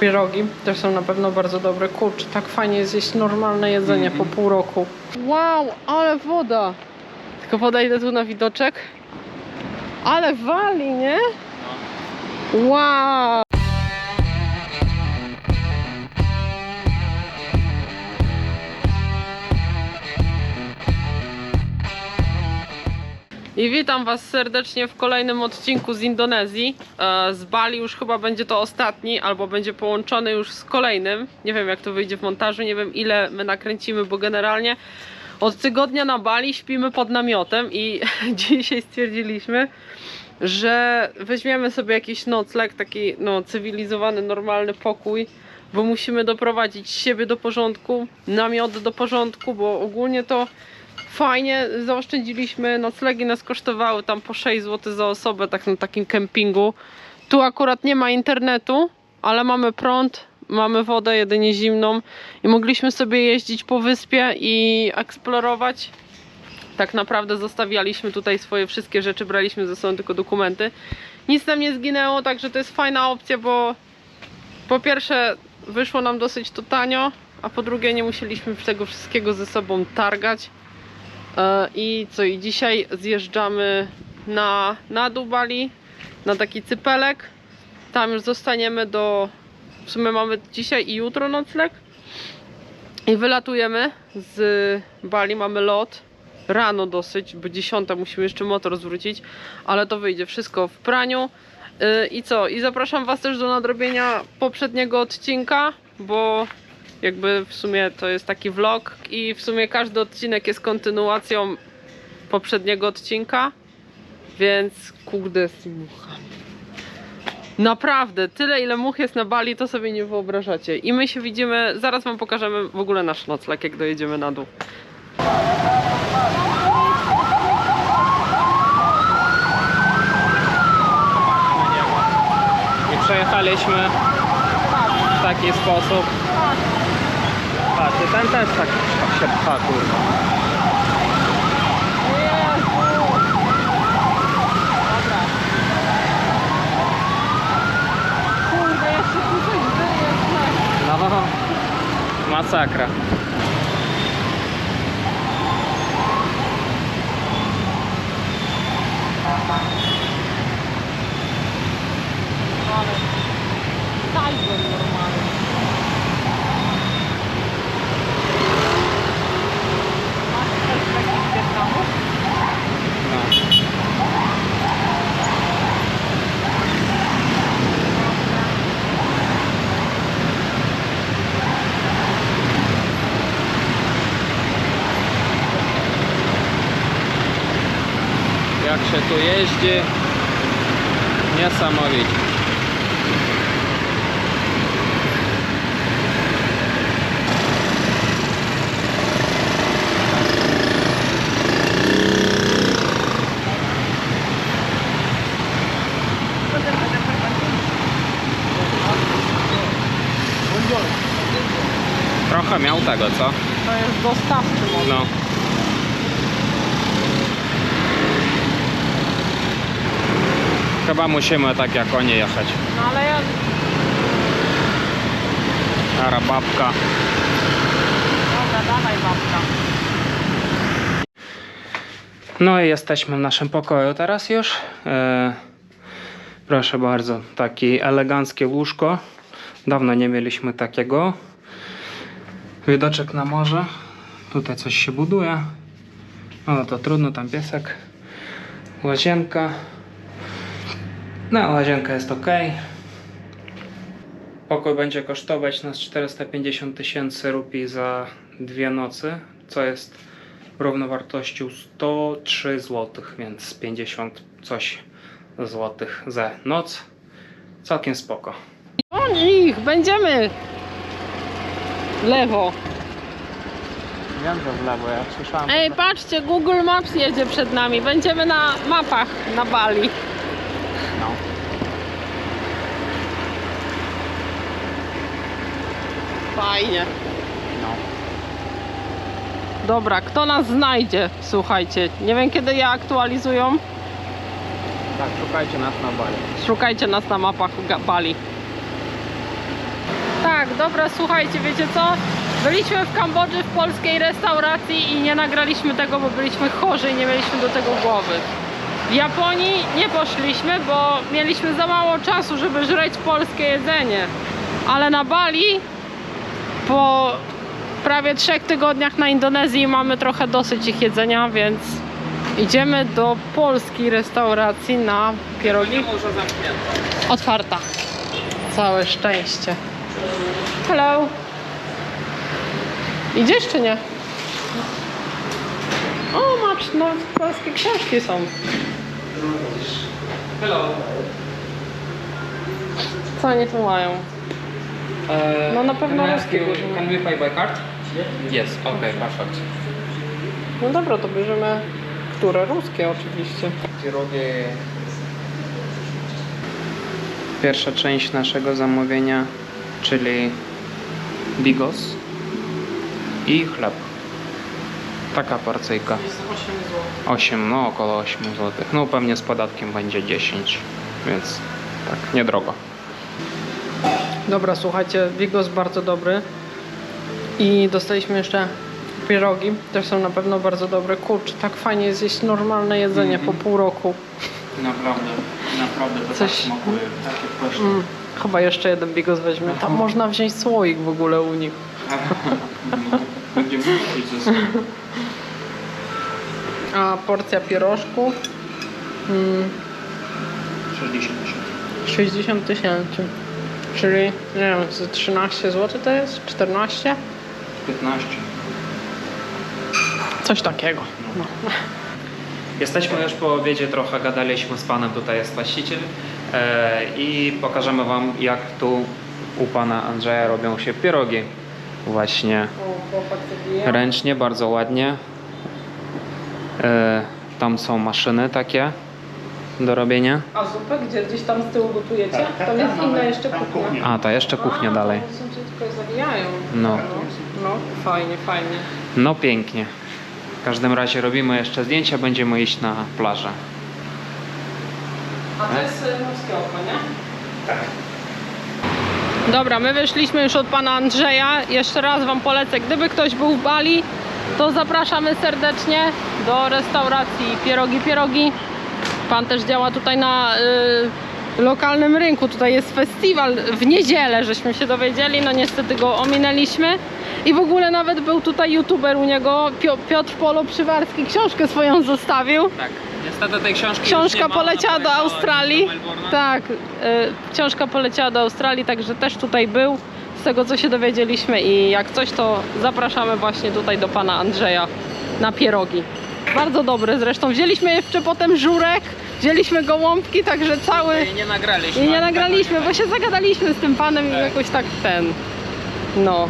Pierogi też są na pewno bardzo dobre. Kurczę, tak fajnie jest jeść normalne jedzenie po pół roku. Wow, ale woda! Tylko podejdę tu na widoczek. Ale wali, nie? Wow! I witam Was serdecznie w kolejnym odcinku z Indonezji. E, Z Bali już chyba będzie to ostatni, albo będzie połączony już z kolejnym. Nie wiem jak to wyjdzie w montażu, nie wiem ile my nakręcimy, bo generalnie od tygodnia na Bali śpimy pod namiotem i dzisiaj stwierdziliśmy, że weźmiemy sobie jakiś nocleg, taki no, cywilizowany, normalny pokój, bo musimy doprowadzić siebie do porządku, namiot do porządku, bo ogólnie to fajnie zaoszczędziliśmy. Noclegi nas kosztowały tam po 6 zł za osobę, tak na takim kempingu. Tu akurat nie ma internetu, ale mamy prąd, mamy wodę jedynie zimną i mogliśmy sobie jeździć po wyspie i eksplorować. Tak naprawdę zostawialiśmy tutaj swoje wszystkie rzeczy, braliśmy ze sobą tylko dokumenty. Nic nam nie zginęło, także to jest fajna opcja, bo po pierwsze wyszło nam dosyć to tanio, a po drugie nie musieliśmy tego wszystkiego ze sobą targać. E, I co, i dzisiaj zjeżdżamy na, na dół Bali, na taki cypelek. Tam już zostaniemy do. W sumie mamy dzisiaj i jutro nocleg. I wylatujemy z Bali, mamy lot. Rano dosyć, bo 10 musimy jeszcze motor zwrócić, ale to wyjdzie wszystko w praniu. Yy, I co? I zapraszam Was też do nadrobienia poprzedniego odcinka, bo jakby w sumie to jest taki vlog i w sumie każdy odcinek jest kontynuacją poprzedniego odcinka, więc kurde z muchami. Naprawdę, tyle ile much jest na Bali, to sobie nie wyobrażacie. I my się widzimy, zaraz wam pokażemy w ogóle nasz nocleg, jak dojedziemy na dół. Przejechaliśmy w taki sposób. Patrzcie, ten też tak się pcha, kurwa. No, masakra. Tiger normalnie. Masz też takich Wietnamów? No. Jak się tu jeździ, niesamowicie. Trochę miał tego, co? To jest dostawczy może. No. Chyba musimy tak jak oni jechać. No ale ja Ara babka. Dobra, dawaj babka. No i jesteśmy w naszym pokoju teraz już. E, proszę bardzo, taki eleganckie łóżko. Dawno nie mieliśmy takiego. Widoczek na morze. Tutaj coś się buduje. No to trudno, tam piesek. Łazienka. No, łazienka jest ok. Pokój będzie kosztować nas 450 tysięcy rupii za dwie nocy, co jest równowartością 103 zł, więc 50 coś złotych za noc. Całkiem spoko. O nich, będziemy! Lewo. Wiem, że w lewo, ja słyszałem. Ej, patrzcie, Google Maps jedzie przed nami. Będziemy na mapach na Bali. No. Fajnie. No. Dobra, kto nas znajdzie? Słuchajcie, nie wiem kiedy je aktualizują. Tak, szukajcie nas na bali. Szukajcie nas na mapach Ga- Bali. Dobra, słuchajcie, wiecie co? Byliśmy w Kambodży w polskiej restauracji i nie nagraliśmy tego, bo byliśmy chorzy i nie mieliśmy do tego głowy. W Japonii nie poszliśmy, bo mieliśmy za mało czasu, żeby żreć polskie jedzenie. Ale na Bali po prawie trzech tygodniach na Indonezji mamy trochę dosyć ich jedzenia, więc idziemy do polskiej restauracji na pierogi. Otwarta. Całe szczęście. Hello. Idziesz czy nie? O, masz, no polskie książki są. Hello. Co oni tu mają? No na pewno ruskie różne. Can we pay by card? Yes, okay, perfect. No dobra, to bierzemy które? Ruskie oczywiście. Pierwsza część naszego zamówienia, czyli bigos i chleb. Taka porcyjka. Jest 8 zł. 8, no około 8 zł. No pewnie z podatkiem będzie 10, więc tak, niedrogo. Dobra, słuchajcie, bigos bardzo dobry. I dostaliśmy jeszcze pierogi. Też są na pewno bardzo dobre. Kurczę, tak fajnie jest jeść normalne jedzenie po pół roku. Naprawdę, naprawdę to Coś- tak smakuje, takie pyszne. Mm, chyba jeszcze jeden bigos weźmie. Tam można wziąć słoik w ogóle u nich. Będziemy musieć ze sobą. A porcja pierożków mm, 68. 60 tysięcy. Czyli nie wiem, z 13 zł to jest? 14? 15. Coś takiego. No. Jesteśmy już po obiedzie, trochę gadaliśmy z panem, tutaj jest właściciel i pokażemy wam jak tu u pana Andrzeja robią się pierogi. Właśnie ręcznie, bardzo ładnie. E, tam są maszyny takie do robienia. A zupę gdzie? Gdzieś tam z tyłu gotujecie? tam jest inna jeszcze kuchnia. A, ta jeszcze kuchnia A, dalej. Oni są tylko zawijają. No. no. fajnie, fajnie. No pięknie. W każdym razie robimy jeszcze zdjęcia, będziemy iść na plażę. A to jest morskie oko, nie? Tak. Dobra, my wyszliśmy już od pana Andrzeja. Jeszcze raz wam polecę, gdyby ktoś był w Bali, to zapraszamy serdecznie do restauracji Pierogi Pierogi. Pan też działa tutaj na y, lokalnym rynku. Tutaj jest festiwal w niedzielę, żeśmy się dowiedzieli. No niestety go ominęliśmy. I w ogóle nawet był tutaj youtuber u niego, Pio- Piotr Polo Przywarski, książkę swoją zostawił. Tak. Niestety tej książki Książka poleciała do Australii. Tak, y, książka poleciała do Australii, także też tutaj był. Z tego co się dowiedzieliśmy i jak coś, to zapraszamy właśnie tutaj do pana Andrzeja na pierogi. Bardzo dobre zresztą. Wzięliśmy jeszcze potem żurek, wzięliśmy gołąbki, także cały. I nie nagraliśmy. I nie nagraliśmy, bo się zagadaliśmy z tym panem i jakoś tak ten. No.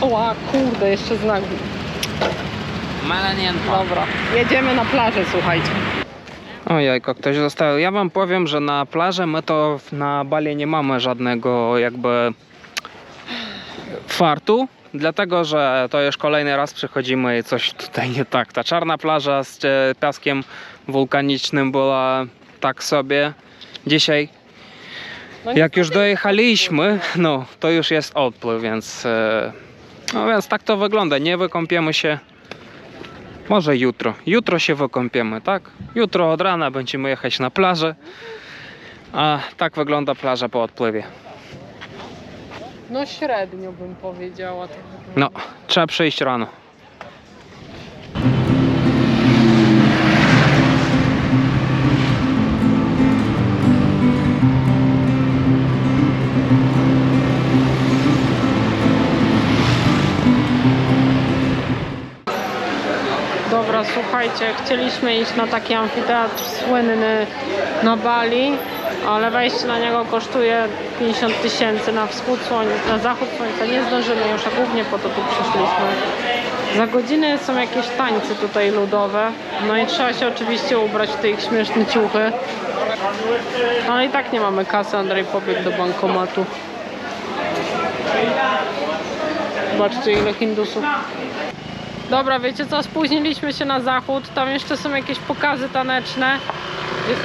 Oła, kurde, jeszcze znak. Malenięta. Dobra, jedziemy na plażę, słuchajcie. O jajko, ktoś zostawił. Ja wam powiem, że na plaży my to na Bali nie mamy żadnego jakby fartu, dlatego że to już kolejny raz przychodzimy i coś tutaj nie tak. Ta czarna plaża z e, piaskiem wulkanicznym była tak sobie. Dzisiaj No jak już dojechaliśmy, no to już jest odpływ, więc e, no więc tak to wygląda. Nie wykąpiemy się może jutro. Jutro się wykąpiemy, tak? Jutro od rana będziemy jechać na plażę. A tak wygląda plaża po odpływie. No średnio bym powiedziała. No, trzeba przyjść rano. Słuchajcie, chcieliśmy iść na taki amfiteatr słynny na Bali, ale wejście na niego kosztuje 50 tysięcy na wschód słońca, na zachód słońca. Nie zdążymy już, a głównie po to tu przyszliśmy. Za godzinę są jakieś tańce tutaj ludowe, no i trzeba się oczywiście ubrać w te ich śmieszne ciuchy. Ale i tak nie mamy kasy, Andrzej pobiegł do bankomatu. Zobaczcie ile Hindusów. Dobra, wiecie co, spóźniliśmy się na zachód, tam jeszcze są jakieś pokazy taneczne. Gdzie są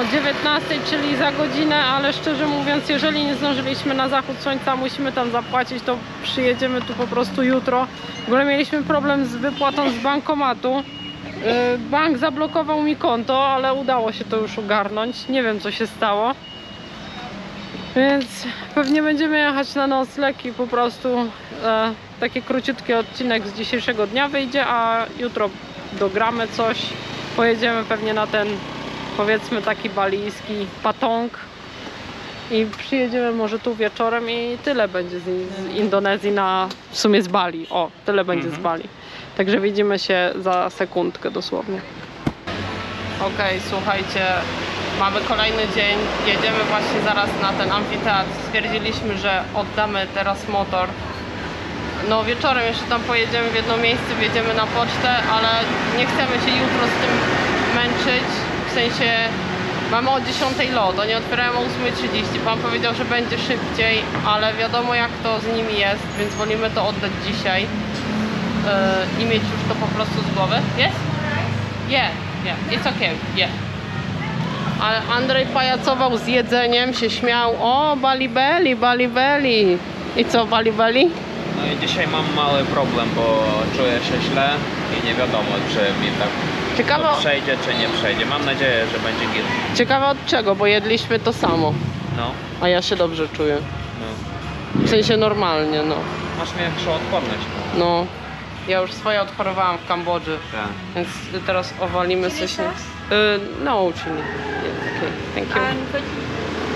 o 19, czyli za godzinę, ale szczerze mówiąc, jeżeli nie zdążyliśmy na zachód słońca, musimy tam zapłacić, to przyjedziemy tu po prostu jutro. W ogóle mieliśmy problem z wypłatą z bankomatu. Yy, Bank zablokował mi konto, ale udało się to już ogarnąć. Nie wiem, co się stało. Więc pewnie będziemy jechać na nocleg i po prostu e, taki króciutki odcinek z dzisiejszego dnia wyjdzie, a jutro dogramy coś. Pojedziemy pewnie na ten powiedzmy taki balijski patong i przyjedziemy może tu wieczorem i tyle będzie z, z Indonezji na w sumie z Bali. O, tyle będzie z Mhm. Bali. Także widzimy się za sekundkę dosłownie. Okej, słuchajcie, mamy kolejny dzień. Jedziemy właśnie zaraz na ten amfiteatr. Stwierdziliśmy, że oddamy teraz motor. No wieczorem jeszcze tam pojedziemy w jedno miejsce, wjedziemy na pocztę, ale nie chcemy się jutro z tym męczyć. W sensie mamy o 10 lot, oni otwierają o 8.30. Pan powiedział, że będzie szybciej, ale wiadomo jak to z nimi jest, więc wolimy to oddać dzisiaj yy, i mieć już to po prostu z głowy. Jest? Yeah, yeah, it's okay, yeah. Ale Andrzej pajacował z jedzeniem, się śmiał. O, balibeli, balibeli. I co, balibeli? No i dzisiaj mam mały problem, bo czuję się źle i nie wiadomo, czy mi tak Ciekawe, to przejdzie, czy nie przejdzie. Mam nadzieję, że będzie git. ciekawe od czego, bo jedliśmy to samo, No, a ja się dobrze czuję. no. W sensie normalnie, no. Masz większą odporność. No. Ja już swoje odchorowałam w Kambodży, Tak. więc teraz owalimy Chili coś. nie- sauce? Y, no. Yeah, okay, thank you. And but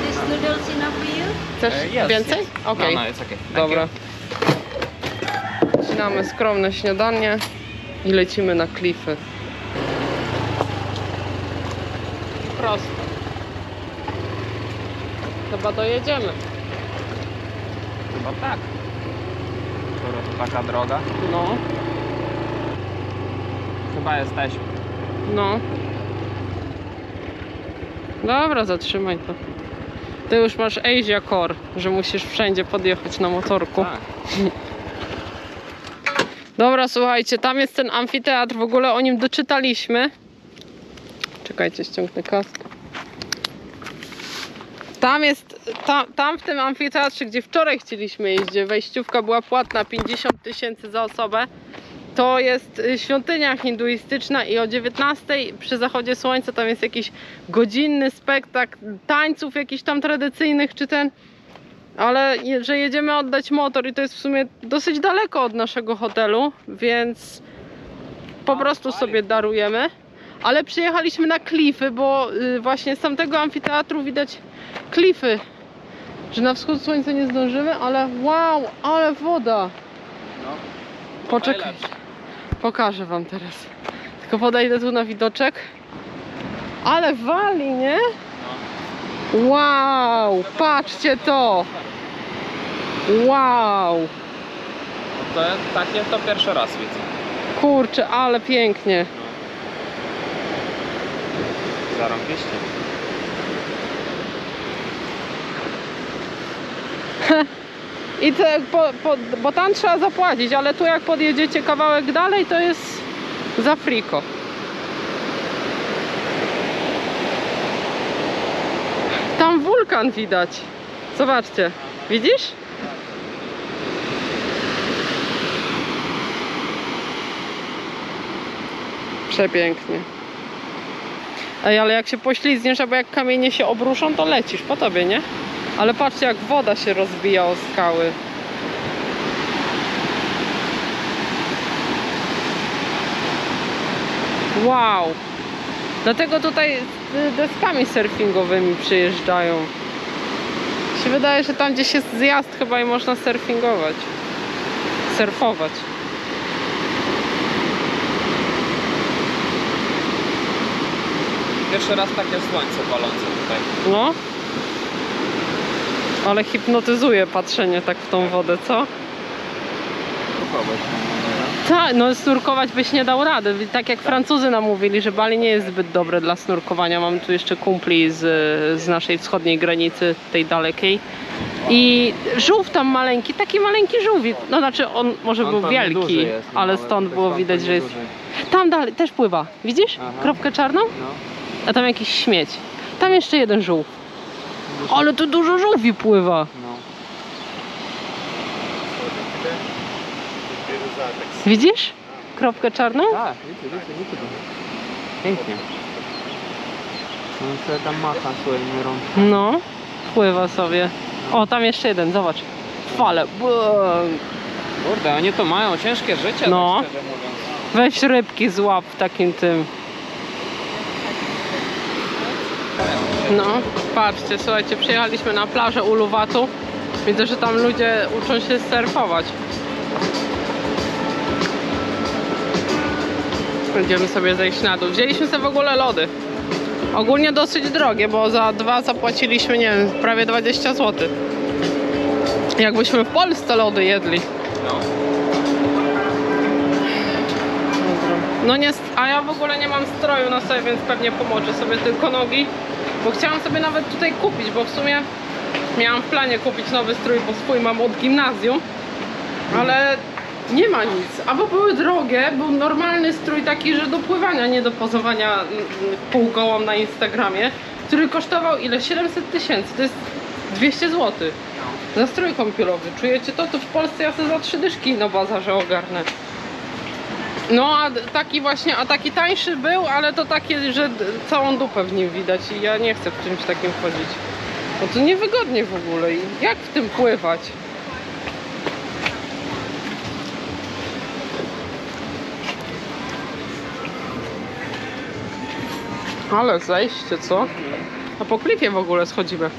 this noodles enough for you? Chcesz E, yes, więcej? yes. Okej. No, no, it's okay. Thank Dobra. Zaczynamy skromne śniadanie i lecimy na klify. Prosto. Chyba dojedziemy. Chyba tak. Skoro to taka droga. No, Chyba jesteśmy. no. Dobra, zatrzymaj to. Ty już masz Asia Core, że musisz wszędzie podjechać na motorku. Tak. Dobra, słuchajcie, tam jest ten amfiteatr, w ogóle o nim doczytaliśmy. Czekajcie, ściągnę kask. Tam jest, tam, tam w tym amfiteatrze, gdzie wczoraj chcieliśmy iść, gdzie wejściówka była płatna 50 tysięcy za osobę, to jest y, świątynia hinduistyczna i o 19 przy zachodzie słońca tam jest jakiś godzinny spektakl tańców jakichś tam tradycyjnych, czy ten ale że jedziemy oddać motor i to jest w sumie dosyć daleko od naszego hotelu, więc po prostu sobie darujemy. Ale przyjechaliśmy na klify, bo y, właśnie z tamtego amfiteatru widać klify. Że na wschód słońca nie zdążymy, ale wow, ale woda. No. Poczekaj, pokażę wam teraz. Tylko podejdę tu na widoczek. Ale wali, nie? No. Wow, patrzcie to. Wow, No to takie to pierwszy raz widzę. kurczę, ale pięknie. Zarąbiście. I to po, po, bo tam trzeba zapłacić, ale tu jak podjedziecie kawałek dalej, to jest za friko. Tam wulkan widać. Zobaczcie. Widzisz? Przepięknie. Ej, ale jak się poślizgniesz, albo jak kamienie się obruszą, to lecisz po tobie, nie? Ale patrzcie, jak woda się rozbija o skały. Wow! Dlatego tutaj z deskami surfingowymi przyjeżdżają. Się wydaje, że tam gdzieś jest zjazd chyba i można surfingować. Surfować. Pierwszy raz takie słońce palące tutaj. No. Ale hipnotyzuje patrzenie tak w tą wodę, co? Próbować. Tak, no snurkować byś nie dał rady. Tak jak Francuzy nam mówili, że Bali nie jest zbyt dobre dla snurkowania. Mam tu jeszcze kumpli z, z naszej wschodniej granicy, tej dalekiej. I żółw tam maleńki, taki maleńki żółwik. No znaczy on może był wielki, ale stąd było widać, że jest... Tam dalej też pływa. Widzisz? Aha. Kropkę czarną? No. A tam jakiś śmieć. Tam jeszcze jeden żółw. Ale tu dużo żółwi pływa. No. Widzisz? Kropkę czarną? Tak, widzę, widzę, widzę. Pięknie. On sobie tam macha swoimi. No, pływa sobie. O, tam jeszcze jeden, zobacz. Fale. Kurde, oni to mają ciężkie życie, No. tak szczerze mówiąc. Weź rybki złap w takim tym. No, patrzcie, słuchajcie, przyjechaliśmy na plażę Uluwatu. Widzę, że tam ludzie uczą się surfować. Będziemy sobie zejść na dół. Wzięliśmy sobie w ogóle lody. Ogólnie dosyć drogie, bo za dwa zapłaciliśmy, nie wiem, prawie 20 zł. Jakbyśmy w Polsce lody jedli. No. Nie, a ja w ogóle nie mam stroju na sobie, więc pewnie pomoczę sobie tylko nogi. Bo chciałam sobie nawet tutaj kupić, bo w sumie miałam w planie kupić nowy strój, bo swój mam od gimnazjum. Ale nie ma nic. Albo były drogie, był normalny strój taki, że do pływania, nie do pozowania mm, półgołą na Instagramie, który kosztował ile? 700 tysięcy. To jest 200 zł. Za strój kąpielowy. Czujecie to? To w Polsce ja sobie za trzy dyszki na bazarze ogarnę. No, a taki właśnie, a taki tańszy był, ale to takie, że całą dupę w nim widać i ja nie chcę w czymś takim chodzić. Bo to niewygodnie w ogóle i jak w tym pływać? Ale zejście, co? A po klifie w ogóle schodzimy.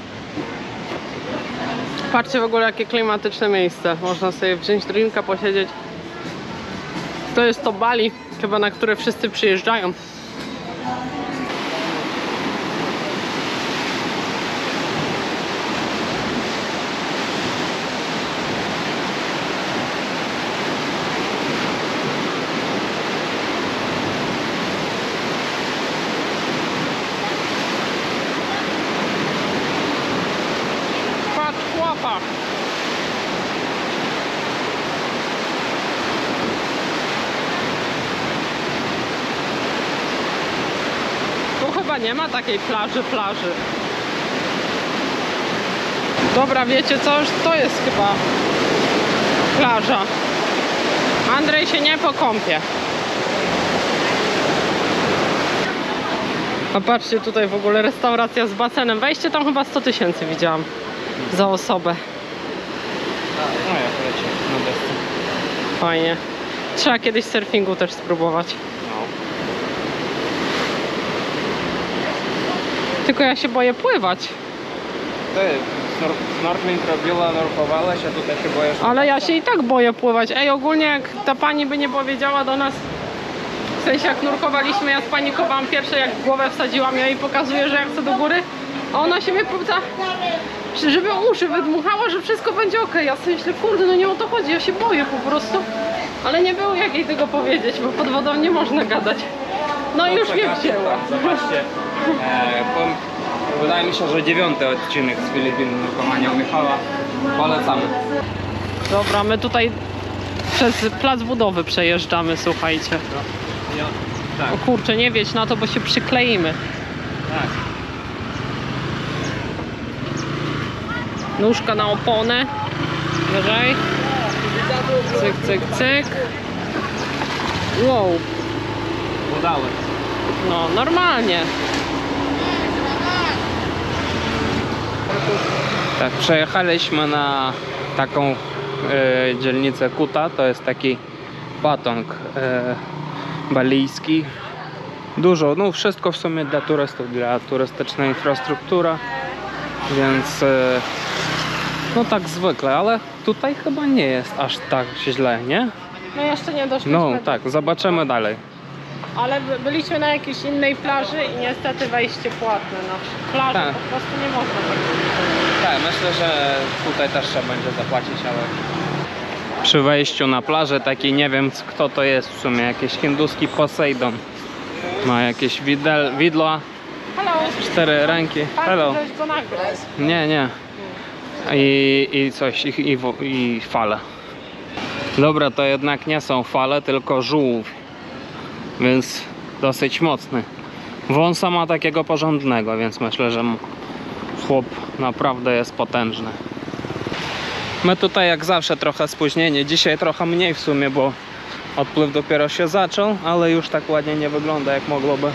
Patrzcie w ogóle jakie klimatyczne miejsce. Można sobie wziąć drinka, posiedzieć. To jest to Bali, chyba na które wszyscy przyjeżdżają. Patrz chłopa! Tu chyba nie ma takiej plaży, plaży. Dobra, wiecie co? To jest chyba plaża. Andrzej się nie pokąpie. A patrzcie tutaj w ogóle restauracja z basenem. Wejście tam chyba 100 tysięcy widziałam za osobę. No jak leci na desce. Fajnie. Trzeba kiedyś surfingu też spróbować. Tylko ja się boję pływać. Ty, snor- snorkeling robiła, nurkowałaś, a tutaj się boisz. Ale ja się i tak boję pływać. Ej, ogólnie jak ta pani by nie powiedziała do nas, w sensie jak nurkowaliśmy, ja spanikowałam pierwsze, jak głowę wsadziłam, ja jej pokazuję, że ja chcę do góry, a ona się mnie pyta, żeby uszy wydmuchała, że wszystko będzie ok. Ja sobie myślę, kurde, no nie o to chodzi, ja się boję po prostu. Ale nie było jak jej tego powiedzieć, bo pod wodą nie można gadać. No i już mnie wzięła. Zobaczcie. E, wydaje mi się, że dziewiąty odcinek z Filipin u Michała. Polecamy. Dobra, my tutaj przez plac budowy przejeżdżamy, słuchajcie. Ja, tak, O kurczę, nie wiedź na to, bo się przykleimy. tak. Nóżka na oponę. Wyżej. Cyk, cyk, cyk. Wow, Udały. no normalnie. Tak, przejechaliśmy na taką e, dzielnicę Kuta. To jest taki batong e, balijski. Dużo, no wszystko w sumie dla turystów, dla turystyczna infrastruktura. Więc e, no tak zwykle, ale tutaj chyba nie jest aż tak źle, nie? No jeszcze nie doszliśmy. No tak, zobaczymy dalej. Ale by- byliśmy na jakiejś innej plaży i niestety wejście płatne. Na plaży Tak. po prostu nie można tak Tak, myślę, że tutaj też trzeba będzie zapłacić, ale... Przy wejściu na plażę taki nie wiem kto to jest w sumie, jakiś hinduski Poseidon. Ma jakieś widel, widła, Hello, cztery ręki. Hello. Nie, nie. I, i coś, i, i, i fale. Dobra, to jednak nie są fale, tylko żółw. Więc dosyć mocny. Wąsa ma takiego porządnego, więc myślę, że chłop naprawdę jest potężny. My tutaj jak zawsze trochę spóźnienie. Dzisiaj trochę mniej w sumie, bo odpływ dopiero się zaczął, ale już tak ładnie nie wygląda jak mogłoby.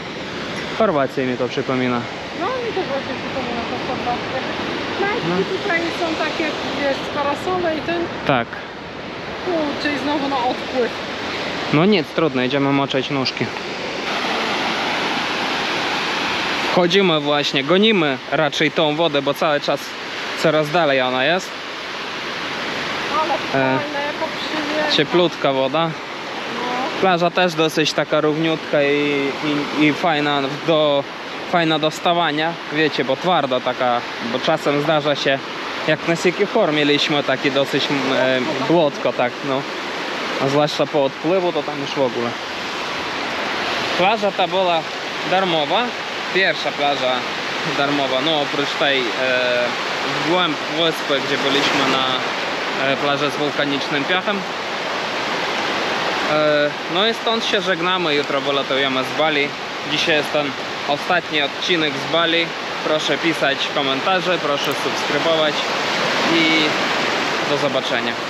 Chorwację mi to przypomina. No mi też właśnie przypomina to Chorwację. Knajpki tutaj są takie, wiesz, parasole i ten... Tak. Kurczę, i znowu na odpływ. No nic, trudno, idziemy moczeć nóżki. Wchodzimy właśnie, gonimy raczej tą wodę, bo cały czas coraz dalej ona jest. Ale E. Cieplutka woda. No. Plaża też dosyć taka równiutka i, i, i fajna do, fajna do stawania, wiecie, bo twarda taka, bo czasem zdarza się, jak na Sikihor mieliśmy taki dosyć e, błotko, tak, no. A zwłaszcza po odpływu to tam już w ogóle. Plaża ta była darmowa, pierwsza plaża darmowa, no oprócz tej e, w głęb wyspy, gdzie byliśmy na e, plaży z wulkanicznym piachem. E, No i stąd się żegnamy, jutro wylatujemy z Bali. Dzisiaj jest ten ostatni odcinek z Bali. Proszę pisać komentarze, proszę subskrybować i do zobaczenia.